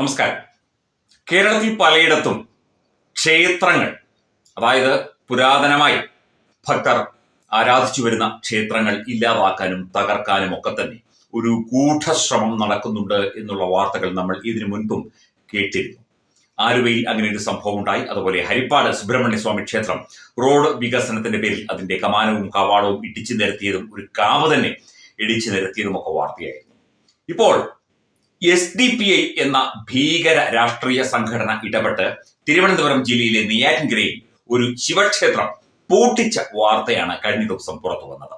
നമസ്കാരം. കേരളത്തിൽ പലയിടത്തും ക്ഷേത്രങ്ങൾ അതായത് പുരാതനമായി ഭക്തർ ആരാധിച്ചു വരുന്ന ക്ഷേത്രങ്ങൾ ഇല്ലാതാക്കാനും തകർക്കാനും ഒക്കെ തന്നെ ഒരു ഗൂഢശ്രമം നടക്കുന്നുണ്ട് എന്നുള്ള വാർത്തകൾ നമ്മൾ ഇതിനു മുൻപും കേട്ടിരുന്നു. ആലുവയിൽ അങ്ങനെ ഒരു സംഭവം ഉണ്ടായി. അതുപോലെ ഹരിപ്പാട് സുബ്രഹ്മണ്യസ്വാമി ക്ഷേത്രം റോഡ് വികസനത്തിന്റെ പേരിൽ അതിന്റെ കമാനവും കവാടവും ഇടിച്ചു നിരത്തിയതും ഒരു കാവ് തന്നെ ഇടിച്ചു നിരത്തിയതും ഒക്കെ വാർത്തയായിരുന്നു. ഇപ്പോൾ എസ് ഡി പി ഐ എന്ന ഭീകര രാഷ്ട്രീയ സംഘടന ഇടപെട്ട് തിരുവനന്തപുരം ജില്ലയിലെ നെയ്യാറ്റിൻകരയിൽ ഒരു ശിവക്ഷേത്രം പൂട്ടിച്ച വാർത്തയാണ് കഴിഞ്ഞ ദിവസം പുറത്തു വന്നത്.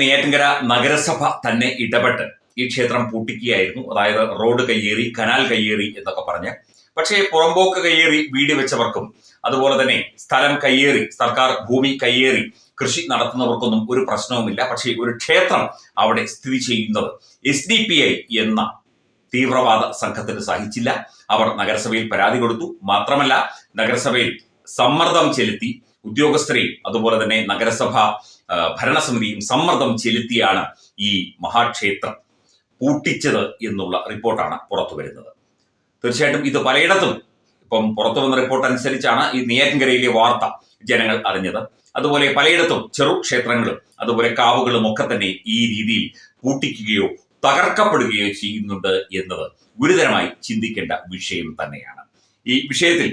നെയ്യാറ്റിൻകര നഗരസഭ തന്നെ ഇടപെട്ട് ഈ ക്ഷേത്രം പൂട്ടിക്കുകയായിരുന്നു. അതായത് റോഡ് കയ്യേറി കനാൽ കയ്യേറി എന്നൊക്കെ പറഞ്ഞ്. പക്ഷേ പുറമ്പോക്ക് കയ്യേറി വീട് വെച്ചവർക്കും അതുപോലെ തന്നെ സ്ഥലം കയ്യേറി സർക്കാർ ഭൂമി കയ്യേറി കൃഷി നടത്തുന്നവർക്കൊന്നും ഒരു പ്രശ്നവുമില്ല. പക്ഷേ ഒരു ക്ഷേത്രം അവിടെ സ്ഥിതി ചെയ്യുന്നത് എസ് ഡി പി ഐ എന്ന തീവ്രവാദ സംഘത്തിന് സഹിച്ചില്ല. അവർ നഗരസഭയിൽ പരാതി കൊടുത്തു. മാത്രമല്ല നഗരസഭയിൽ സമ്മർദ്ദം ചെലുത്തി ഉദ്യോഗസ്ഥരെയും അതുപോലെ തന്നെ നഗരസഭ ഭരണസമിതിയും സമ്മർദ്ദം ചെലുത്തിയാണ് ഈ മഹാക്ഷേത്രം പൂട്ടിച്ചത് എന്നുള്ള റിപ്പോർട്ടാണ് പുറത്തു വരുന്നത് തീർച്ചയായിട്ടും ഇത് പലയിടത്തും ഇപ്പം പുറത്തു വന്ന റിപ്പോർട്ട് അനുസരിച്ചാണ് ഈ നെയ്യാറ്റിൻകരയിലെ വാർത്ത ജനങ്ങൾ അറിഞ്ഞത്. അതുപോലെ പലയിടത്തും ചെറു ക്ഷേത്രങ്ങളും അതുപോലെ കാവുകളും ഒക്കെ തന്നെ ഈ രീതിയിൽ പൂട്ടിക്കുകയോ തകർക്കപ്പെടുകയോ ചെയ്യുന്നുണ്ട് എന്നത് ഗുരുതരമായി ചിന്തിക്കേണ്ട വിഷയം തന്നെയാണ്. ഈ വിഷയത്തിൽ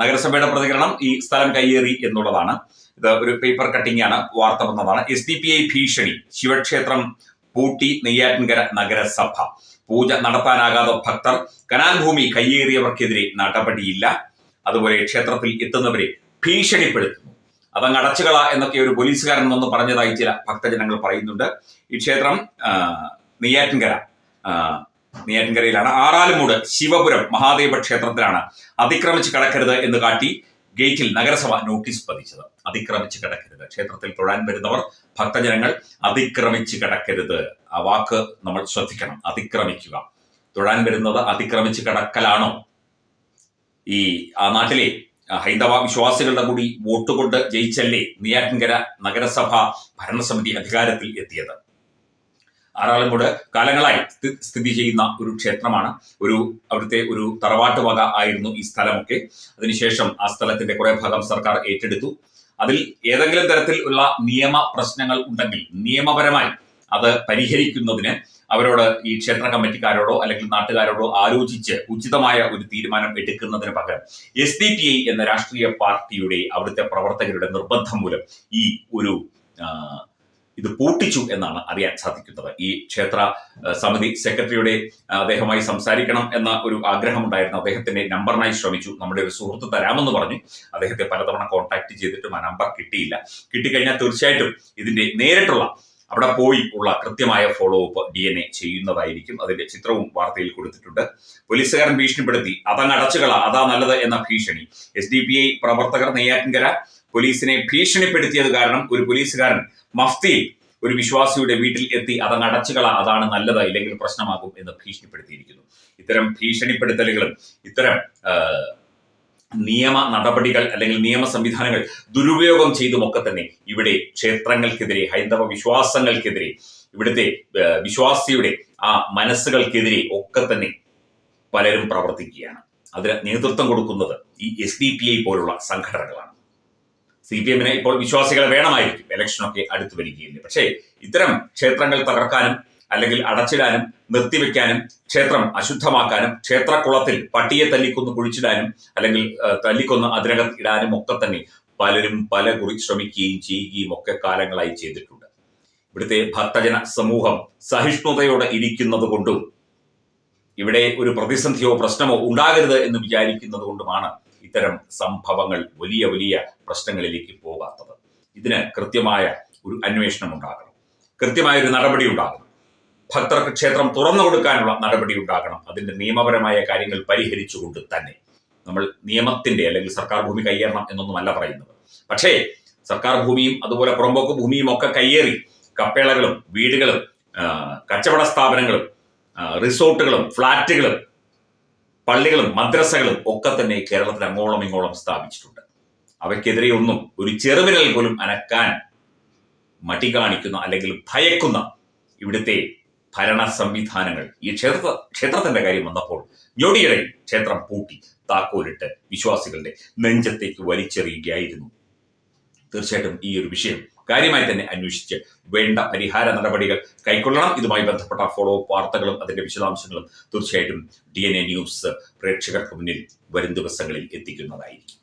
നഗരസഭയുടെ പ്രതികരണം ഈ സ്ഥലം കയ്യേറി എന്നുള്ളതാണ്. ഇത് ഒരു പേപ്പർ കട്ടിംഗ് ആണ് വാർത്ത വന്നതാണ്. എസ് ഡി പി ഐ ഭീഷണി ശിവക്ഷേത്രം പൂട്ടി നെയ്യാറ്റിൻകര നഗരസഭ. പൂജ നടത്താനാകാതെ ഭക്തർ കനാൽ ഭൂമി കയ്യേറിയവർക്കെതിരെ നടപടിയില്ല. അതുപോലെ ക്ഷേത്രത്തിൽ എത്തുന്നവരെ ഭീഷണിപ്പെടുത്തുന്നു. അതങ്ങ് അടച്ചുകള എന്നൊക്കെ ഒരു പോലീസുകാരൻ വന്ന് പറഞ്ഞതായി ചില ഭക്തജനങ്ങൾ പറയുന്നുണ്ട്. ഈ ക്ഷേത്രം നെയ്യാറ്റിൻകര നെയ്യാറ്റിൻകരയിലാണ്. ആറാലുമൂട് ശിവപുരം മഹാദേവ ക്ഷേത്രത്തിലാണ്. അതിക്രമിച്ച് കടക്കരുത് എന്ന് കാട്ടി ഗേറ്റിൽ നഗരസഭ നോട്ടീസ് പതിച്ചത്. അതിക്രമിച്ച് കിടക്കരുത്. ക്ഷേത്രത്തിൽ തൊഴാൻ വരുന്നവർ ഭക്തജനങ്ങൾ അതിക്രമിച്ച് കിടക്കരുത്. ആ വാക്ക് നമ്മൾ ശ്രദ്ധിക്കണം. അതിക്രമിക്കുക. തൊഴാൻ വരുന്നത് അതിക്രമിച്ച് കിടക്കലാണോ? ഈ ആ നാട്ടിലെ ഹൈന്ദവ വിശ്വാസികളുടെ കൂടി വോട്ട് കൊണ്ട് ജയിച്ചല്ലേ നെയ്യാറ്റിൻകര നഗരസഭ ഭരണസമിതി അധികാരത്തിൽ എത്തിയത്? ആറാളുംകൂട് കാലങ്ങളായി സ്ഥി- സ്ഥിതി ചെയ്യുന്ന ഒരു ക്ഷേത്രമാണ്. ഒരു അവിടുത്തെ ഒരു തറവാട്ട് വക ആയിരുന്നു ഈ സ്ഥലമൊക്കെ. അതിനുശേഷം ആ സ്ഥലത്തിന്റെ കുറെ ഭാഗം സർക്കാർ ഏറ്റെടുത്തു. അതിൽ ഏതെങ്കിലും തരത്തിൽ ഉള്ള നിയമ പ്രശ്നങ്ങൾ ഉണ്ടെങ്കിൽ നിയമപരമായി അത് പരിഹരിക്കുന്നതിന് അവരോട് ഈ ക്ഷേത്ര കമ്മിറ്റിക്കാരോടോ അല്ലെങ്കിൽ നാട്ടുകാരോടോ ആലോചിച്ച് ഉചിതമായ ഒരു തീരുമാനം എടുക്കുന്നതിന് പകരം എസ് ഡി പി ഐ എന്ന രാഷ്ട്രീയ പാർട്ടിയുടെ അവിടുത്തെ പ്രവർത്തകരുടെ നിർബന്ധം മൂലം ഈ ഒരു ഇത് പൂട്ടിച്ചു എന്നാണ് അറിയാൻ സാധിക്കുന്നത്. ഈ ക്ഷേത്ര സമിതി സെക്രട്ടറിയുടെ അദ്ദേഹമായി സംസാരിക്കണം എന്ന ഒരു ആഗ്രഹമുണ്ടായിരുന്നു. അദ്ദേഹത്തിന്റെ നമ്പറിനായി ശ്രമിച്ചു. നമ്മുടെ ഒരു സുഹൃത്ത് തരാമെന്ന് പറഞ്ഞു. അദ്ദേഹത്തെ പലതവണ കോൺടാക്ട് ചെയ്തിട്ടും ആ നമ്പർ കിട്ടിയില്ല. കിട്ടിക്കഴിഞ്ഞാൽ തീർച്ചയായിട്ടും ഇതിന്റെ നേരിട്ടുള്ള അവിടെ പോയി ഉള്ള കൃത്യമായ follow up D N A ചെയ്യുന്നതായിരിക്കും. അതിന്റെ ചിത്രവും വാർത്തയിൽ കൊടുത്തിട്ടുണ്ട്. പോലീസുകാരൻ ഭീഷണിപ്പെടുത്തി. അതങ്ങ് അടച്ചുകള. അതാ നല്ലത് എന്ന ഭീഷണി. എസ് ഡി പി ഐ പ്രവർത്തകർ നെയ്യാറ്റിൻകര പോലീസിനെ ഭീഷണിപ്പെടുത്തിയത് കാരണം ഒരു പോലീസുകാരൻ മഫ്തി ഒരു വിശ്വാസിയുടെ വീട്ടിൽ എത്തി അതങ്ങ് അടച്ചുകള അതാണ് നല്ലത് ഇല്ലെങ്കിൽ പ്രശ്നമാകും എന്ന് ഭീഷണിപ്പെടുത്തിയിരിക്കുന്നു. ഇത്തരം ഭീഷണിപ്പെടുത്തലുകളും ഇത്തരം നിയമ നടപടികൾ അല്ലെങ്കിൽ നിയമ സംവിധാനങ്ങൾ ദുരുപയോഗം ചെയ്തുമൊക്കെ തന്നെ ഇവിടെ ക്ഷേത്രങ്ങൾക്കെതിരെ ഹൈന്ദവ വിശ്വാസങ്ങൾക്കെതിരെ ഇവിടുത്തെ വിശ്വാസിയുടെ ആ മനസ്സുകൾക്കെതിരെ ഒക്കെ തന്നെ പലരും പ്രവർത്തിക്കുകയാണ്. അതിന് നേതൃത്വം കൊടുക്കുന്നത് ഈ എസ് ഡി പി ഐ പോലുള്ള സംഘടനകളാണ്. സി പി എമ്മിന് ഇപ്പോൾ വിശ്വാസികളെ വേണമായിരിക്കും. ഇലക്ഷനൊക്കെ അടുത്തു വരികയില്ല. പക്ഷേ ഇത്തരം ക്ഷേത്രങ്ങൾ തകർക്കാനും അല്ലെങ്കിൽ അടച്ചിടാനും നിർത്തിവെക്കാനും ക്ഷേത്രം അശുദ്ധമാക്കാനും ക്ഷേത്രക്കുളത്തിൽ പട്ടിയെ തല്ലിക്കൊന്ന് കുഴിച്ചിടാനും അല്ലെങ്കിൽ തല്ലിക്കൊന്ന് അതിനകത്ത് ഇടാനും ഒക്കെ തന്നെ പലരും പല കുറി ശ്രമിക്കുകയും ചെയ്യുകയും ഒക്കെ കാലങ്ങളായി ചെയ്തിട്ടുണ്ട്. ഇവിടുത്തെ ഭക്തജന സമൂഹം സഹിഷ്ണുതയോടെ ഇരിക്കുന്നത് കൊണ്ടും ഇവിടെ ഒരു പ്രതിസന്ധിയോ പ്രശ്നമോ ഉണ്ടാകരുത് എന്ന് വിചാരിക്കുന്നത് കൊണ്ടുമാണ് ഇത്തരം സംഭവങ്ങൾ വലിയ വലിയ പ്രശ്നങ്ങളിലേക്ക് പോകാത്തത്. ഇതിന് കൃത്യമായ ഒരു അന്വേഷണം ഉണ്ടാകണം കൃത്യമായ ഒരു നടപടി ഉണ്ടാകണം. ഭക്തർക്ക് ക്ഷേത്രം തുറന്നു കൊടുക്കാനുള്ള നടപടി ഉണ്ടാകണം. അതിന്റെ നിയമപരമായ കാര്യങ്ങൾ പരിഹരിച്ചുകൊണ്ട് തന്നെ. നമ്മൾ നിയമത്തിന്റെ അല്ലെങ്കിൽ സർക്കാർ ഭൂമി കയ്യേറണം എന്നൊന്നും അല്ല പറയുന്നത്. പക്ഷേ സർക്കാർ ഭൂമിയും അതുപോലെ പുറമ്പോക്ക് ഭൂമിയും ഒക്കെ കയ്യേറി കപ്പേളകളും വീടുകളും കച്ചവട സ്ഥാപനങ്ങളും റിസോർട്ടുകളും ഫ്ളാറ്റുകളും പള്ളികളും മദ്രസകളും ഒക്കെ തന്നെ കേരളത്തിൽ അങ്ങോളം ഇങ്ങോളം സ്ഥാപിച്ചിട്ടുണ്ട്. അവയ്ക്കെതിരെ ഒന്നും ഒരു ചെറുവിരൽ പോലും അനക്കാൻ മടി കാണിക്കുന്ന അല്ലെങ്കിൽ ഭയക്കുന്ന ഇവിടുത്തെ ഭരണ സംവിധാനങ്ങൾ ഈ ക്ഷേത്ര ക്ഷേത്രത്തിന്റെ കാര്യം വന്നപ്പോൾ ഞൊടിയിടയിൽ ക്ഷേത്രം പൂട്ടി താക്കോലിട്ട് വിശ്വാസികളുടെ നെഞ്ചത്തേക്ക് വലിച്ചെറിയുകയായിരുന്നു തീർച്ചയായിട്ടും ഈ ഒരു വിഷയം കാര്യമായി തന്നെ അന്വേഷിച്ച് വേണ്ട പരിഹാര നടപടികൾ കൈക്കൊള്ളണം. ഇതുമായി ബന്ധപ്പെട്ട ഫോളോ അപ്പ് വാർത്തകളും അതിന്റെ വിശദാംശങ്ങളും തീർച്ചയായിട്ടും ഡി ന്യൂസ് പ്രേക്ഷകർക്ക് മുന്നിൽ വരും ദിവസങ്ങളിൽ എത്തിക്കുന്നതായിരിക്കും.